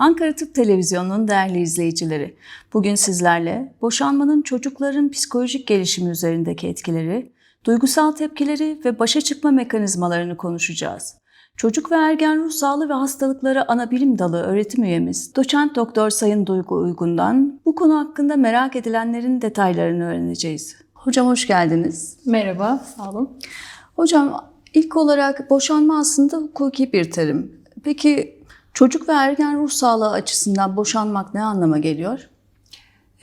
Ankara Tıp Televizyonu'nun değerli izleyicileri, bugün sizlerle boşanmanın çocukların psikolojik gelişimi üzerindeki etkileri, duygusal tepkileri ve başa çıkma mekanizmalarını konuşacağız. Çocuk ve ergen ruh sağlığı ve hastalıkları ana bilim dalı öğretim üyemiz Doçent Doktor Sayın Duygu Uygun'dan bu konu hakkında merak edilenlerin detaylarını öğreneceğiz. Hocam hoş geldiniz. Merhaba, sağ olun. Hocam ilk olarak boşanma aslında hukuki bir terim. Peki çocuk ve ergen ruh sağlığı açısından boşanmak ne anlama geliyor?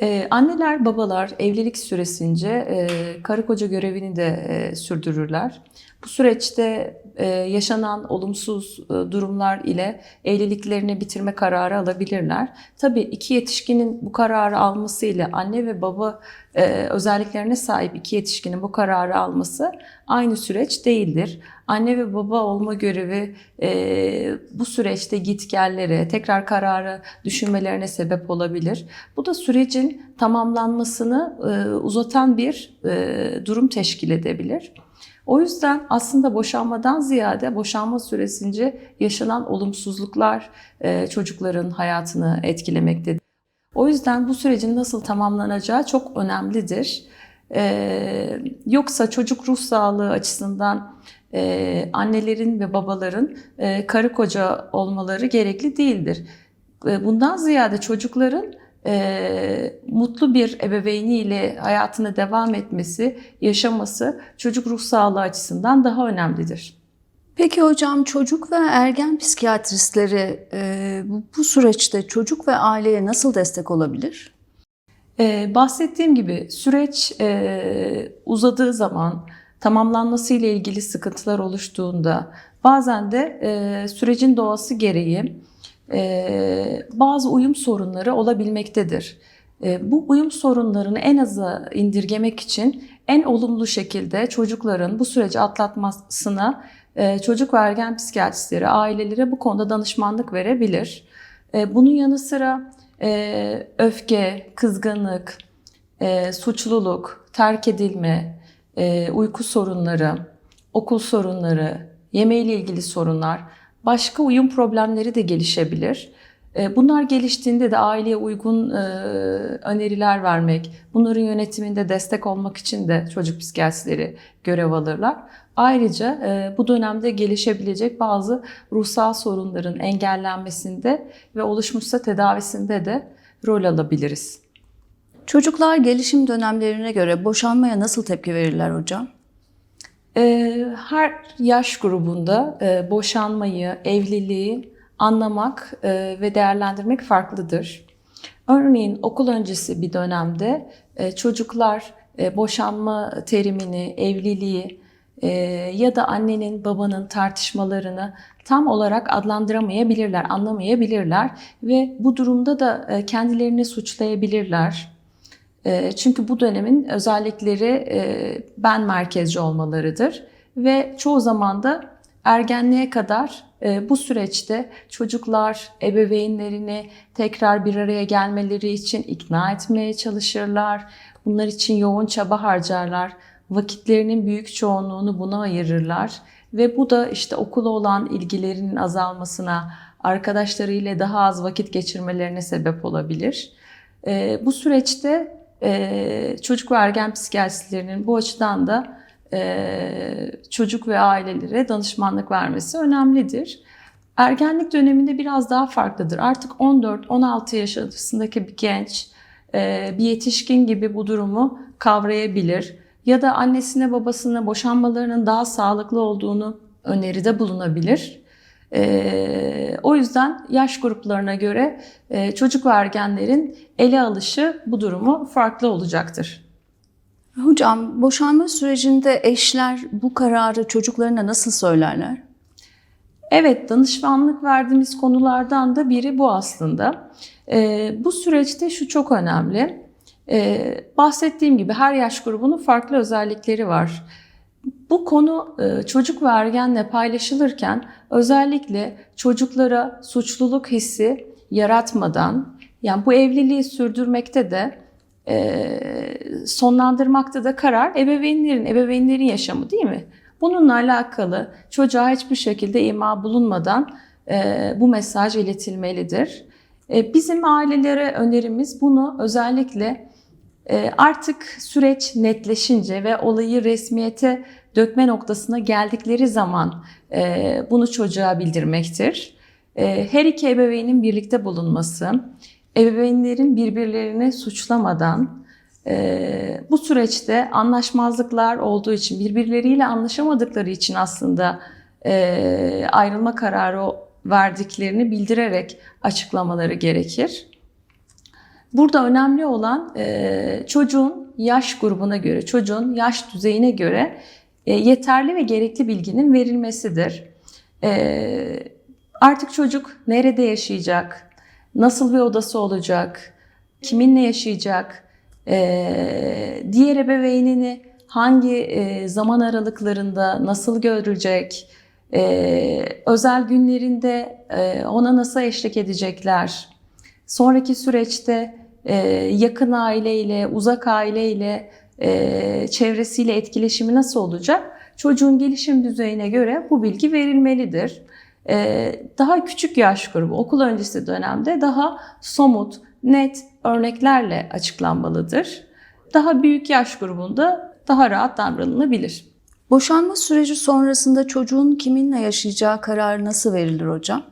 Ee, anneler, babalar evlilik süresince e, karı koca görevini de e, sürdürürler. Bu süreçte yaşanan olumsuz e, durumlar ile evliliklerini bitirme kararı alabilirler. Tabii iki yetişkinin bu kararı alması ile anne ve baba e, özelliklerine sahip iki yetişkinin bu kararı alması aynı süreç değildir. Anne ve baba olma görevi e, bu süreçte gitgellere, tekrar kararı düşünmelerine sebep olabilir. Bu da sürecin tamamlanmasını e, uzatan bir e, durum teşkil edebilir. O yüzden aslında boşanmadan ziyade boşanma süresince yaşanan olumsuzluklar e, çocukların hayatını etkilemektedir. O yüzden bu sürecin nasıl tamamlanacağı çok önemlidir. Ee, yoksa çocuk ruh sağlığı açısından e, annelerin ve babaların e, karı koca olmaları gerekli değildir. E, bundan ziyade çocukların e, mutlu bir ebeveyniyle hayatına devam etmesi, yaşaması çocuk ruh sağlığı açısından daha önemlidir. Peki hocam çocuk ve ergen psikiyatristleri e, bu, süreçte çocuk ve aileye nasıl destek olabilir? Ee, bahsettiğim gibi süreç e, uzadığı zaman tamamlanması ile ilgili sıkıntılar oluştuğunda bazen de e, sürecin doğası gereği bazı uyum sorunları olabilmektedir. E, bu uyum sorunlarını en aza indirgemek için en olumlu şekilde çocukların bu süreci atlatmasına e, çocuk ve ergen psikiyatristleri ailelere bu konuda danışmanlık verebilir. E, bunun yanı sıra e, öfke, kızgınlık, e, suçluluk, terk edilme, uyku sorunları, okul sorunları, yemeğiyle ilgili sorunlar, başka uyum problemleri de gelişebilir. E, Bunlar geliştiğinde de aileye uygun e, öneriler vermek, bunların yönetiminde destek olmak için de çocuk psikiyatristleri görev alırlar. Ayrıca e, bu dönemde gelişebilecek bazı ruhsal sorunların engellenmesinde ve oluşmuşsa tedavisinde de rol alabiliriz. Çocuklar gelişim dönemlerine göre boşanmaya nasıl tepki verirler hocam? Her yaş grubunda e, boşanmayı, evliliği anlamak e, ve değerlendirmek farklıdır. Örneğin okul öncesi bir dönemde e, çocuklar boşanma terimini, evliliği ya da annenin babanın tartışmalarını tam olarak adlandıramayabilirler, anlamayabilirler ve bu durumda da kendilerini suçlayabilirler. Çünkü bu dönemin özellikleri ben merkezci olmalarıdır ve çoğu zaman da ergenliğe kadar e, bu süreçte çocuklar ebeveynlerini tekrar bir araya gelmeleri için ikna etmeye çalışırlar. Bunlar için yoğun çaba harcarlar. Vakitlerinin büyük çoğunluğunu buna ayırırlar ve bu da işte okula olan ilgilerinin azalmasına, arkadaşlarıyla daha az vakit geçirmelerine sebep olabilir. E, bu süreçte e, çocuk ve ergen psikiyatristlerinin bu açıdan da çocuk ve ailelere danışmanlık vermesi önemlidir. Ergenlik döneminde biraz daha farklıdır. Artık 14-16 yaş arasındaki bir genç e, bir yetişkin gibi bu durumu kavrayabilir. Ya da annesine babasına boşanmalarının daha sağlıklı olduğunu öneride bulunabilir. E, o yüzden yaş gruplarına göre e, çocuk ve ergenlerin ele alışı bu durumu farklı olacaktır. Hocam boşanma sürecinde eşler bu kararı çocuklarına nasıl söylerler? Evet, danışmanlık verdiğimiz konulardan da biri bu aslında. Ee, bu süreçte şu çok önemli. Ee, bahsettiğim gibi her yaş grubunun farklı özellikleri var. Bu konu e, çocuk ve ergenle paylaşılırken özellikle çocuklara suçluluk hissi yaratmadan, yani bu evliliği sürdürmekte de sonlandırmakta da karar ebeveynlerin, ebeveynlerin yaşamı değil mi? Bununla alakalı çocuğa hiçbir şekilde ima bulunmadan e, bu mesaj iletilmelidir. E, bizim ailelere önerimiz bunu özellikle e, artık süreç netleşince ve olayı resmiyete dökme noktasına geldikleri zaman bunu çocuğa bildirmektir. Her iki ebeveynin birlikte bulunması, ebeveynlerin birbirlerini suçlamadan e, bu süreçte anlaşmazlıklar olduğu için, birbirleriyle anlaşamadıkları için aslında e, ayrılma kararı verdiklerini bildirerek açıklamaları gerekir. Burada önemli olan e, çocuğun yaş grubuna göre, çocuğun yaş düzeyine göre e, yeterli ve gerekli bilginin verilmesidir. E, artık çocuk nerede yaşayacak, nasıl bir odası olacak, kiminle yaşayacak, e, diğer ebeveynini hangi e, zaman aralıklarında nasıl görecek, e, özel günlerinde e, ona nasıl eşlik edecekler, sonraki süreçte e, yakın aileyle, uzak aileyle, e, çevresiyle etkileşimi nasıl olacak? Çocuğun gelişim düzeyine göre bu bilgi verilmelidir. E, daha küçük yaş grubu, okul öncesi dönemde daha somut, net örneklerle açıklanmalıdır. Daha büyük yaş grubunda daha rahat davranılabilir. Boşanma süreci sonrasında çocuğun kiminle yaşayacağı kararı nasıl verilir hocam?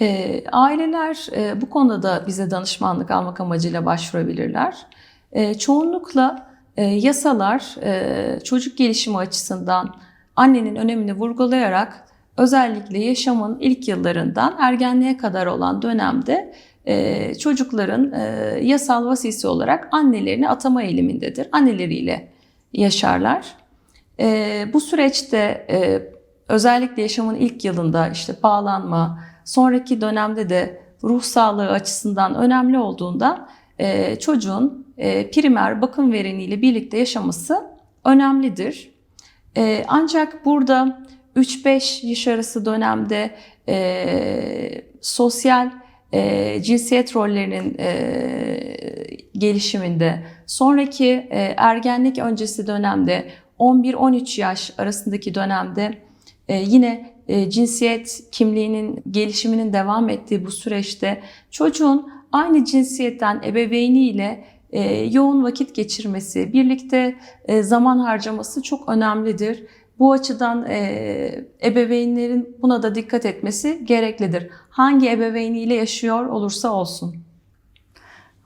E, aileler e, bu konuda da bize danışmanlık almak amacıyla başvurabilirler. E, çoğunlukla e, yasalar e, çocuk gelişimi açısından annenin önemini vurgulayarak özellikle yaşamın ilk yıllarından ergenliğe kadar olan dönemde e, çocukların e, yasal vasisi olarak annelerini atama eğilimindedir. Anneleriyle yaşarlar. E, bu süreçte özellikle yaşamın ilk yılında işte bağlanma, sonraki dönemde de ruh sağlığı açısından önemli olduğunda çocuğun primer bakım vereniyle birlikte yaşaması önemlidir. Ancak burada 3-5 yaş arası dönemde e, sosyal e, cinsiyet rollerinin e, gelişiminde, sonraki e, ergenlik öncesi dönemde 11-13 yaş arasındaki dönemde e, yine e, cinsiyet kimliğinin gelişiminin devam ettiği bu süreçte çocuğun aynı cinsiyetten ebeveyniyle e, yoğun vakit geçirmesi, birlikte e, zaman harcaması çok önemlidir. Bu açıdan e, ebeveynlerin buna da dikkat etmesi gereklidir. Hangi ebeveyniyle yaşıyor olursa olsun.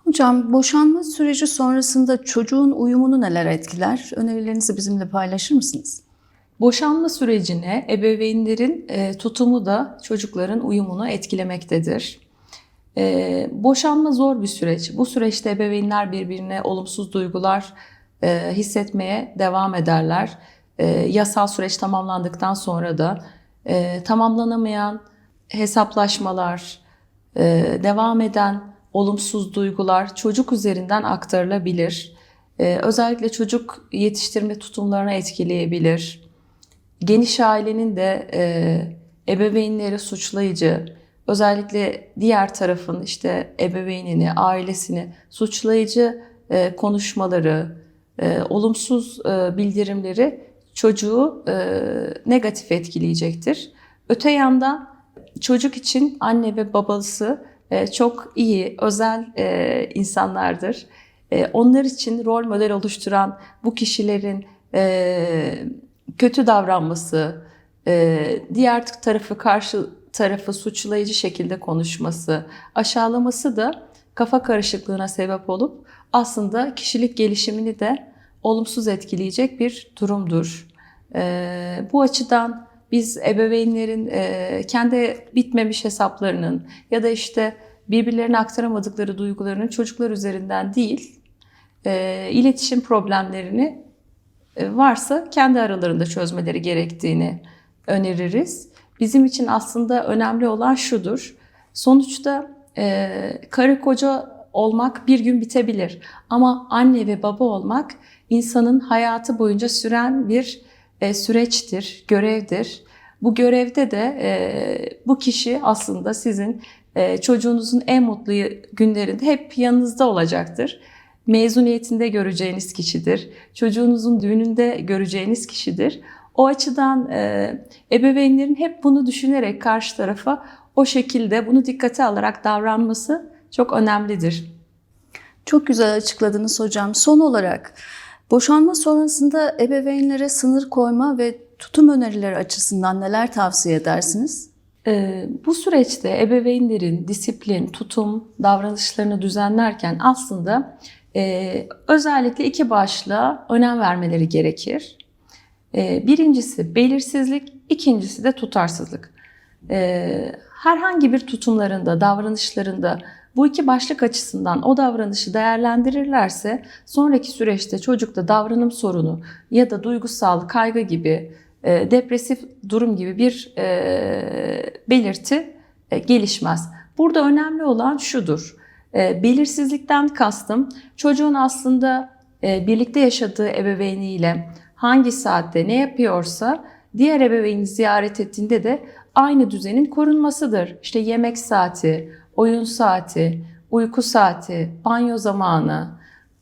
Hocam boşanma süreci sonrasında çocuğun uyumunu neler etkiler? Önerilerinizi bizimle paylaşır mısınız? Boşanma sürecine ebeveynlerin e, tutumu da çocukların uyumunu etkilemektedir. E, boşanma zor bir süreç. Bu süreçte ebeveynler birbirine olumsuz duygular e, hissetmeye devam ederler. E, yasal süreç tamamlandıktan sonra da e, tamamlanamayan hesaplaşmalar, e, devam eden olumsuz duygular çocuk üzerinden aktarılabilir. E, özellikle çocuk yetiştirme tutumlarına etkileyebilir. Geniş ailenin de e, ebeveynleri suçlayıcı, özellikle diğer tarafın işte ebeveynini, ailesini suçlayıcı e, konuşmaları, e, olumsuz e, bildirimleri çocuğu e, negatif etkileyecektir. Öte yandan çocuk için anne ve babası e, çok iyi, özel e, insanlardır. E, onlar için rol model oluşturan bu kişilerin e, kötü davranması, e, diğer tarafı karşı tarafı suçlayıcı şekilde konuşması, aşağılaması da kafa karışıklığına sebep olup aslında kişilik gelişimini de olumsuz etkileyecek bir durumdur. E, bu açıdan biz ebeveynlerin e, kendi bitmemiş hesaplarının ya da işte birbirlerine aktaramadıkları duygularının çocuklar üzerinden değil, e, iletişim problemlerini e, varsa kendi aralarında çözmeleri gerektiğini öneririz. Bizim için aslında önemli olan şudur. Sonuçta e, karı koca olmak bir gün bitebilir. Ama anne ve baba olmak insanın hayatı boyunca süren bir e, süreçtir, görevdir. Bu görevde de e, bu kişi aslında sizin e, çocuğunuzun en mutlu günlerinde hep yanınızda olacaktır. Mezuniyetinde göreceğiniz kişidir. Çocuğunuzun düğününde göreceğiniz kişidir. O açıdan ebeveynlerin hep bunu düşünerek karşı tarafa o şekilde bunu dikkate alarak davranması çok önemlidir. Çok güzel açıkladınız hocam. Son olarak boşanma sonrasında ebeveynlere sınır koyma ve tutum önerileri açısından neler tavsiye edersiniz? Ee, bu süreçte ebeveynlerin disiplin, tutum, davranışlarını düzenlerken aslında e, özellikle iki başlığa önem vermeleri gerekir. E, birincisi belirsizlik, ikincisi de tutarsızlık. E, herhangi bir tutumlarında, davranışlarında bu iki başlık açısından o davranışı değerlendirirlerse sonraki süreçte çocukta davranım sorunu ya da duygusal kaygı gibi e, depresif durum gibi bir e, belirti e, gelişmez. Burada önemli olan şudur. E, belirsizlikten kastım çocuğun aslında e, birlikte yaşadığı ebeveyniyle hangi saatte ne yapıyorsa diğer ebeveyni ziyaret ettiğinde de aynı düzenin korunmasıdır. İşte yemek saati, oyun saati, uyku saati, banyo zamanı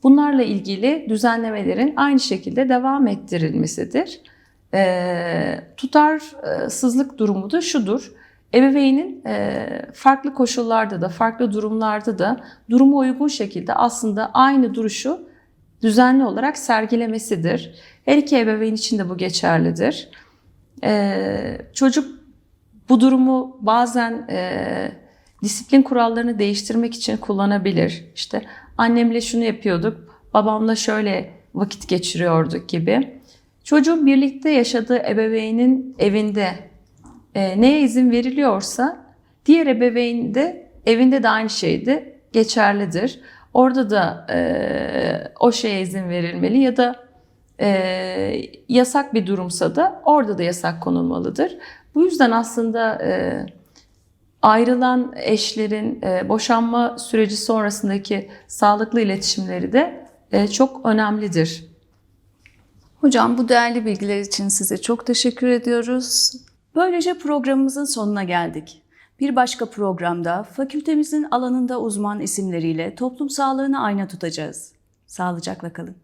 bunlarla ilgili düzenlemelerin aynı şekilde devam ettirilmesidir. E, tutarsızlık durumu da şudur. Ebeveynin e, farklı koşullarda da, farklı durumlarda da duruma uygun şekilde aslında aynı duruşu düzenli olarak sergilemesidir. Her iki ebeveyn için de bu geçerlidir. E, çocuk bu durumu bazen e, disiplin kurallarını değiştirmek için kullanabilir. İşte annemle şunu yapıyorduk, babamla şöyle vakit geçiriyorduk gibi. Çocuğun birlikte yaşadığı ebeveynin evinde e, neye izin veriliyorsa diğer ebeveyn de evinde de aynı şeydi geçerlidir. Orada da e, o şeye izin verilmeli ya da e, yasak bir durumsa da orada da yasak konulmalıdır. Bu yüzden aslında e, ayrılan eşlerin e, boşanma süreci sonrasındaki sağlıklı iletişimleri de e, çok önemlidir. Hocam bu değerli bilgiler için size çok teşekkür ediyoruz. Böylece programımızın sonuna geldik. Bir başka programda fakültemizin alanında uzman isimleriyle toplum sağlığını ayna tutacağız. Sağlıcakla kalın.